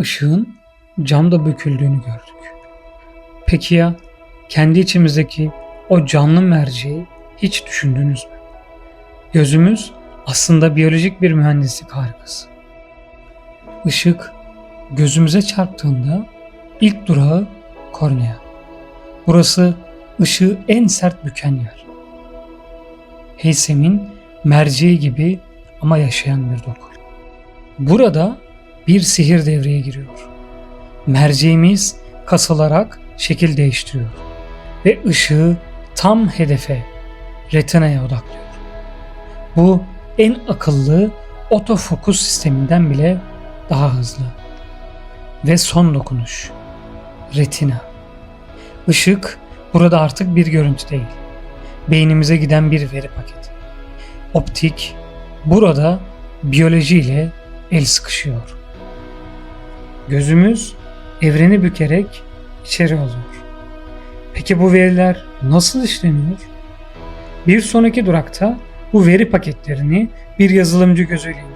ışığın camda büküldüğünü gördük. Peki ya kendi içimizdeki o canlı merceği hiç düşündünüz mü? Gözümüz aslında biyolojik bir mühendislik harikası. Işık gözümüze çarptığında ilk durağı kornea. Burası ışığı en sert büken yer. Heysem'in merceği gibi ama yaşayan bir doku. Burada bir sihir devreye giriyor. Merceğimiz kasılarak şekil değiştiriyor ve ışığı tam hedefe, retinaya odaklıyor. Bu en akıllı otofokus sisteminden bile daha hızlı. Ve son dokunuş. Retina. Işık burada artık bir görüntü değil. Beynimize giden bir veri paketi. Optik burada biyolojiyle el sıkışıyor. Gözümüz evreni bükerek içeri alıyor. Peki bu veriler nasıl işleniyor? Bir sonraki durakta bu veri paketlerini bir yazılımcı gözüyle.